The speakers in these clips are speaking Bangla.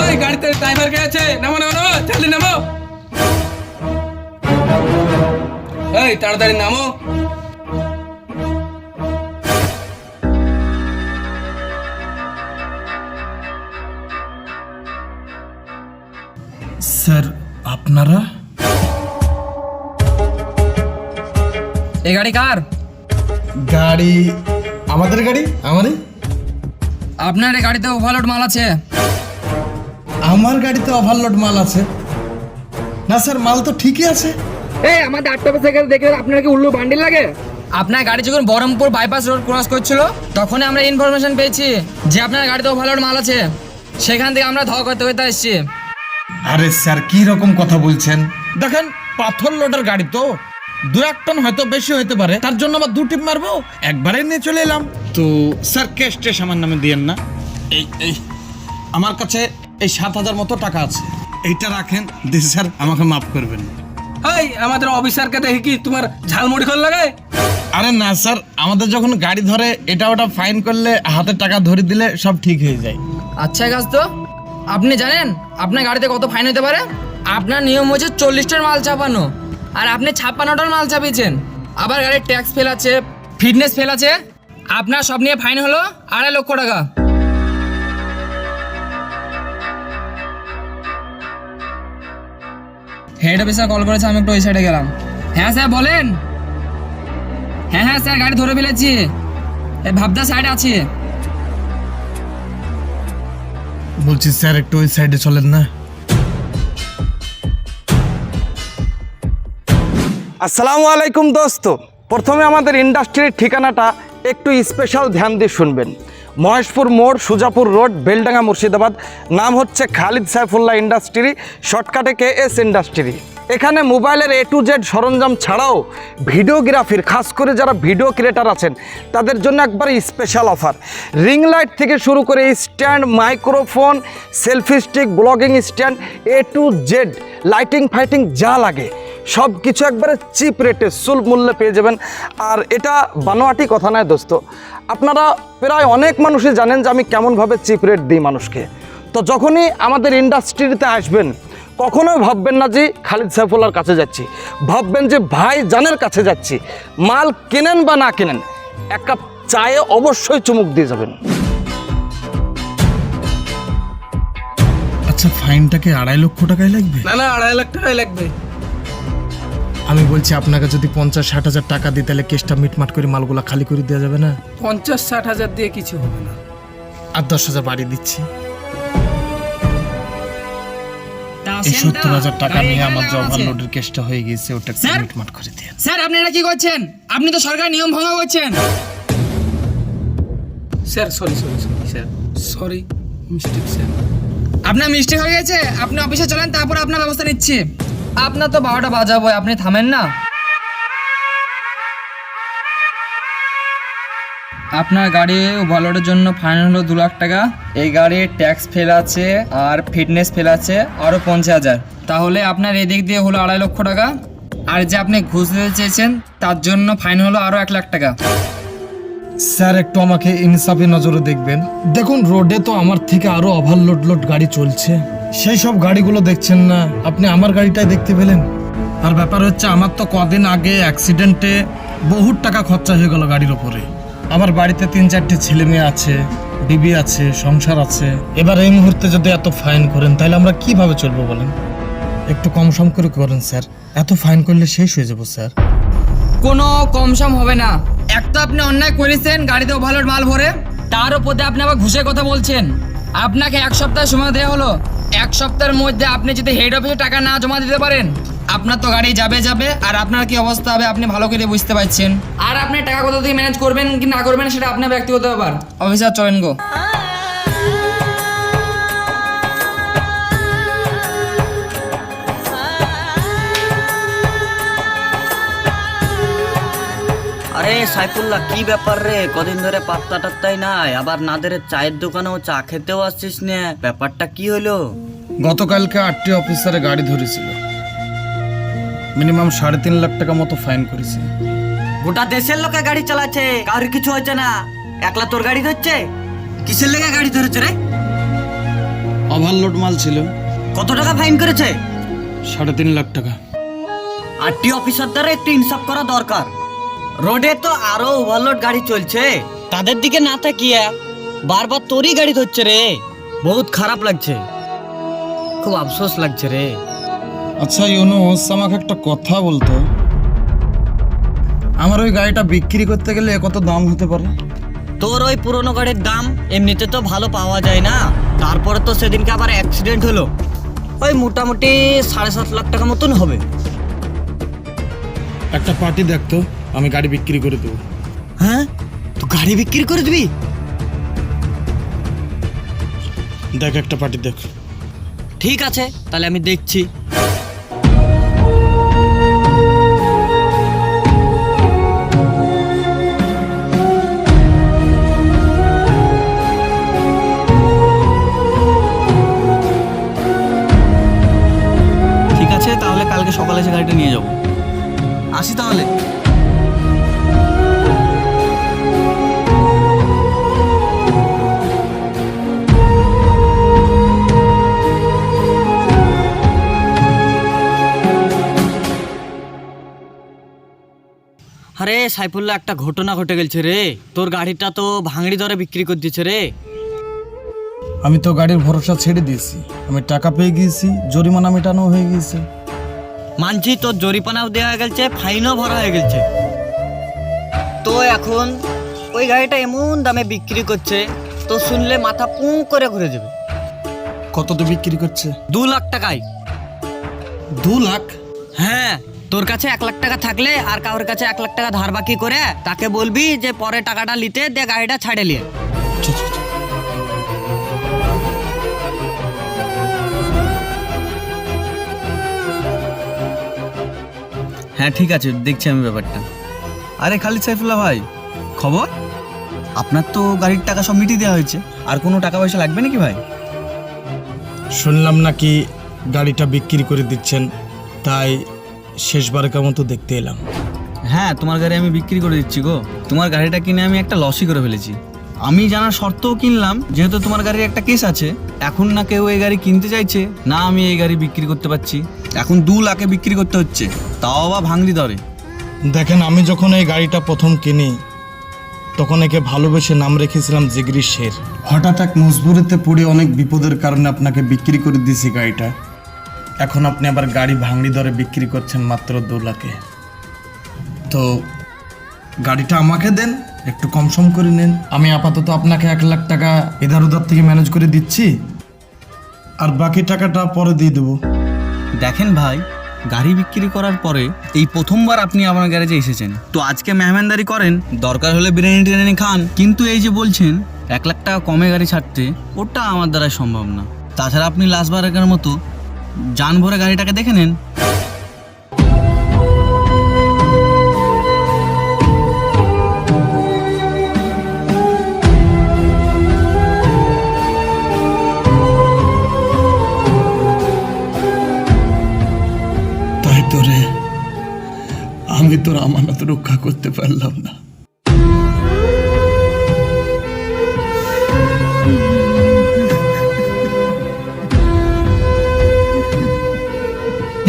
ওই গাড়িতে ড্রাইভার কে আছে? নামো নামো নামো চালি নামো। এই তাড়াতাড়ি নামো। স্যার আপনারা? এই গাড়ি কার? গাড়ি আমাদের গাড়ি? আমারই? আপনার এই গাড়িতে ওভারলোড মাল আছে। আমার গাড়িতে ওভারলোড মাল আছে। না স্যার মাল তো ঠিকই আছে। এই আমাদের আটটা থেকে দেখে আপনার কি উল্লু বান্ডিল লাগে? আপনার গাড়ি যখন বহরমপুর বাইপাস রোড ক্রস করছিল তখনই আমরা ইনফরমেশন পেয়েছি যে আপনার গাড়িতে ওভারলোড মাল আছে। সেখান থেকে আমরা ধোয়া করতে করতে এসেছি আরে স্যার কি রকম কথা বলছেন? দেখেন পাথর লোডের গাড়ি তো। দু এক টন হয়তো বেশি হতে পারে তার জন্য আবার দু টিপ মারবো। একবারে নিয়ে চলে এলাম। তো স্যার ক্যাশ টেশ আমার নামে দিয়েন না। এই এই আমার কাছে এই সাত হাজার মতো টাকা আছে। এইটা রাখেন দিদি স্যার আমাকে মাফ করবেন। এই আমাদের অফিসারকে দেখি কি তোমার ঝালমুড়ি খোল লাগায় আরে না স্যার আমাদের যখন গাড়ি ধরে এটা ওটা ফাইন করলে হাতে টাকা ধরে দিলে সব ঠিক হয়ে যায়। আচ্ছা কাজ তো আপনি জানেন আপনার গাড়িতে কত ফাইন হতে পারে? আপনার নিয়ম হচ্ছে চল্লিশটার মাল চাপানো আর আপনি ছাপ্পান্নটার মাল চাপিয়েছেন আবার গাড়ির ট্যাক্স ফেল আছে ফিটনেস ফেল আছে আপনার সব নিয়ে ফাইন হলো আড়াই লক্ষ টাকা। হেড অফিসার কল করেছে আমি একটু ওই সাইডে গেলাম। হ্যাঁ স্যার বলেন। হ্যাঁ হ্যাঁ স্যার গাড়ি ধরে ফেলেছি। এই ভাবদা সাইডে আছি। বলছি স্যার একটু ওই সাইডে চলেন না। আসসালামু আলাইকুম দোস্ত। প্রথমে আমাদের ইন্ডাস্ট্রির ঠিকানাটা একটু স্পেশাল ধ্যান দিয়ে শুনবেন। মহেশপুর মোড়, সুজাপুর রোড, বেলডাঙ্গা মুর্শিদাবাদ। নাম হচ্ছে খালিদ সাইফুল্লাহ ইন্ডাস্ট্রি, শর্টকাটে কে এস ইন্ডাস্ট্রি। এখানে মোবাইলের এ টু জেড সরঞ্জাম ছাড়াও ভিডিওগ্রাফির, খাস করে যারা ভিডিও ক্রিয়েটার আছেন, তাদের জন্য একবারে স্পেশাল অফার রিং লাইট থেকে শুরু করে stand microphone selfie stick blogging stand A to Z lighting fighting যা লাগে। সব কিছু একবারে চিপ রেটে সুলভ মূল্যে পেয়ে যাবেন। আর এটা বানোয়াটি কথা নয় দোস্ত। আপনারা প্রায় অনেক মানুষই জানেন যে আমি কেমনভাবে চিপ রেট দিই মানুষকে। তো যখনই আমাদের ইন্ডাস্ট্রিতে আসবেন কখনোই ভাববেন না যে খালিদ সাইফুল্লার কাছে যাচ্ছি। ভাববেন যে ভাই জানের কাছে যাচ্ছি। মাল কেনেন বা না কেনেন এক কাপ চায়ে অবশ্যই চুমুক দিয়ে যাবেন। আচ্ছা ফাইনটাকে আড়াই লক্ষ টাকায় লাগবে? না না আড়াই লাখ টাকাই লাগবে। আমি বলছি আপনাকে যদি পঞ্চাশ ষাট হাজার টাকা দিই তাহলে কেসটা মিটমাট করে মালগুলা খালি করে দেওয়া যাবে না? পঞ্চাশ ষাট হাজার দিয়ে কিছু হবে না। আর দশ হাজার বাড়িয়ে দিচ্ছি। তা এই সত্তর হাজার টাকা নিয়ে আমার যে ওভারলোডের কেসটা হয়ে গেছে ওটা স্যার? মিটমাট করে দিয়ে স্যার আপনারা কি করছেন? আপনি তো সরকার নিয়ম ভঙ্গ করছেন। Sir sorry sorry sorry sir. Sorry mistake sir আপনার মিস্টেক হয়ে গেছে আপনি অফিসে চলেন তারপর আপনার ব্যবস্থা নিচ্ছি। আপনার তো বারোটা বাজাবো, আপনি থামেন না। আপনার গাড়ি ওভারলোডের জন্য ফাইন হলো দু লাখ টাকা। এই গাড়ির ট্যাক্স ফেল আছে আর ফিটনেস ফেল আছে আরও পঞ্চাশ হাজার। তাহলে আপনার এদিক দিয়ে হলো আড়াই লক্ষ টাকা। আর যে আপনি ঘুষ দিতে চেয়েছেন, তার জন্য ফাইন হলো আরও এক লাখ টাকা। স্যার, একটু আমাকে ইনসাফি নজরে দেখবেন। দেখুন, রোডে তো আমার থেকে আরও ওভারলোড লোড গাড়ি চলছে। সেই সব গাড়িগুলো দেখছেন না। আপনি আমার গাড়িটাই দেখতে পেলেন। আর ব্যাপার হচ্ছে, আমার তো কদিন আগে অ্যাক্সিডেন্টে বহুত টাকা খরচা হয়ে গেল গাড়ির ওপরে। আমার বাড়িতে তিন চারটে ছেলে মেয়ে আছে, বিবি আছে, সংসার আছে। এবার এই মুহূর্তে যদি এত ফাইন করেন, তাহলে আমরা কীভাবে চলবো বলেন? একটু কম সম করে করেন, স্যার। এত ফাইন করলে শেষ হয়ে যাব, স্যার। কোনো কমসম হবে না। এক তো আপনি অন্যায় করেছেন গাড়িতে ওভারলোড মাল ভরে। তার উপরে আপনি আবার ঘুষের কথা বলছেন। আপনাকে এক সপ্তাহ সময় দেওয়া হলো। এক সপ্তাহের মধ্যে আপনি যদি হেড অফিসে টাকা না জমা দিতে পারেন আপনার তো গাড়ি যাবে যাবে আর আপনার কি অবস্থা হবে আপনি ভালো করে বুঝতে পারছেন। আর আপনি টাকা কোথা থেকে ম্যানেজ করবেন কি না করবেন সেটা আপনার ব্যক্তিগত ব্যাপার। অফিসার চলেন গো। আরে সাইফুল্লাহ কি ব্যাপার রে? কদিন ধরে পাত্তা টাত্তাই নাই। আবার নাদের চায়ের দোকানেও চা খেতেও আসছিস না। ব্যাপারটা কি হলো? গতকালকে আটটি অফিসারে গাড়ি ধরেছিল। মিনিমাম সাড়ে তিন লাখ টাকা মতো ফাইন করেছে। গোটা দেশের লোকে গাড়ি চালাচ্ছে। কারোর কিছু হচ্ছে না। একলা তোর গাড়ি ধরছে? কিসের লেগে গাড়ি ধরেছে রে? ওভারলোড মাল ছিল। কত টাকা ফাইন করেছে? সাড়ে তিন লাখ টাকা। আরটি অফিসার দ্বারা একটু ইনসাফ করা দরকার। রোডে তো আরও ওভারলোড গাড়ি চলছে। তাদের দিকে না তাকিয়ে বারবার তোরই গাড়ি ধরছে রে। বহুত খারাপ লাগছে। খুব আফসোস লাগছে রে। আচ্ছা ইউনুস আমাকে একটা কথা বলতো। আমার ওই গাড়িটা বিক্রি করতে গেলে কত দাম হতে পারে? তোর ওই পুরনো গাড়ির দাম এমনিতে তো ভালো পাওয়া যায় না। তারপরে তো সেদিনকে আবার অ্যাক্সিডেন্ট হলো। ওই মোটামুটি সাড়ে সাত লাখ টাকা মতন হবে। একটা পার্টি দেখতো। আমি গাড়ি বিক্রি করে দেবো। হ্যাঁ? তুই গাড়ি বিক্রি করে দিবি? দেখ একটা পার্টি দেখ। ঠিক আছে তাহলে আমি দেখছি। ঠিক আছে তাহলে কালকে সকালে এসে গাড়িটা নিয়ে যাব। আসি তাহলে। আরে সাইফুল্লাহ একটা ঘটনা ঘটে গেছে রে। তোর গাড়িটা তো ভাঙড়ি দরে বিক্রি করে দিচ্ছে রে। আমি তো গাড়ির ভরসা ছেড়ে দিয়েছি। আমি টাকা পেয়ে গিয়েছি জরিমানা মেটানো হয়ে গিয়েছে। মানছি তোর জরিপানাও দেওয়া গেছে ফাইনও ভরা হয়ে গেছে তো এখন ওই গাড়িটা এমন দামে বিক্রি করছে তো শুনলে মাথা পু করে ঘুরে যাবে। কত তো বিক্রি করছে? দু লাখ টাকায়। দু লাখ? হ্যাঁ তোর কাছে এক লাখ টাকা থাকলে আর কারোর কাছে এক লাখ টাকা ধার বাকি করে তাকে বলবি যে পরে টাকাটা নিতে দিয়ে গাড়িটা ছাড়ে নিয়ে। হ্যাঁ ঠিক আছে দেখছি আমি ব্যাপারটা। আরে খালিদ সাইফুল্লাহ ভাই খবর? আপনার তো গাড়ির টাকা সব মিটিয়ে দেওয়া হয়েছে। আর কোনো টাকা পয়সা লাগবে নাকি ভাই? শুনলাম নাকি গাড়িটা বিক্রি করে দিচ্ছেন তাই শেষবারের মতো দেখতে এলাম। হ্যাঁ তোমার গাড়ি আমি বিক্রি করে দিচ্ছি গো। তোমার গাড়িটা কিনে আমি একটা লসই করে ফেলেছি। আমি জানার শর্তেও কিনলাম যেহেতু তোমার গাড়ির একটা কেস আছে এখন না কেউ এই গাড়ি কিনতে চাইছে না আমি এই গাড়ি বিক্রি করতে পারছি। এখন দু লাখে বিক্রি করতে হচ্ছে তাও বা ভাঙড়ি দরে। দেখেন আমি যখন এই গাড়িটা প্রথম কিনি তখন একে ভালোবেসে নাম রেখেছিলাম জিগরি শের। হঠাৎ এক মজবুরিতে পড়ে অনেক বিপদের কারণে আপনাকে বিক্রি করে দিয়েছি গাড়িটা। এখন আপনি আবার গাড়ি ভাঙড়ি দরে বিক্রি করছেন মাত্র দু লাখে। তো গাড়িটা আমাকে দেন, একটু কম সম করে নেন। আমি আপাতত আপনাকে এক লাখ টাকা এধার উধার থেকে ম্যানেজ করে দিচ্ছি, আর বাকি টাকাটা পরে দিয়ে দেবো। দেখেন ভাই, গাড়ি বিক্রি করার পরে এই প্রথমবার আপনি আমার গ্যারেজে এসেছেন। তো আজকে মেহমানদারি করেন, দরকার হলে বিরিয়ানি টিরিয়ানি খান। কিন্তু এই যে বলছেন, এক লাখ টাকা কমে গাড়ি ছাড়তে, ওটা আমার দ্বারা সম্ভব না। তাছাড়া আপনি লাস্ট বারের মতো যান ভরে গাড়িটাকে দেখে নেন। আমি তোর আমানত রক্ষা করতে পারলাম না।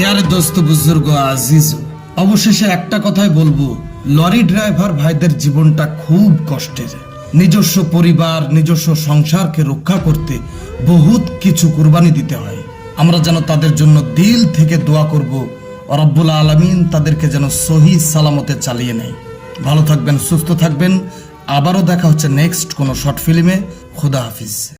ইয়ার দোস্ত বুজুর্গ আজিজ, অবশেষে একটা কথাই বলব। লরি ড্রাইভার ভাইদের জীবনটা খুব কষ্টের। নিজস্ব পরিবার, নিজস্ব সংসারকে রক্ষা করতে বহুত কিছু কুরবানি দিতে হয়। আমরা যেন তাদের জন্য দিল থেকে দোয়া করব। রব্বুল আলমিন তাদেরকে যেন সহি সালামতে চালিয়ে নেয়। ভালো থাকবেন, সুস্থ থাকবেন। আবারও দেখা হচ্ছে নেক্সট কোনো শর্ট ফিল্মে খুদা হাফিজ।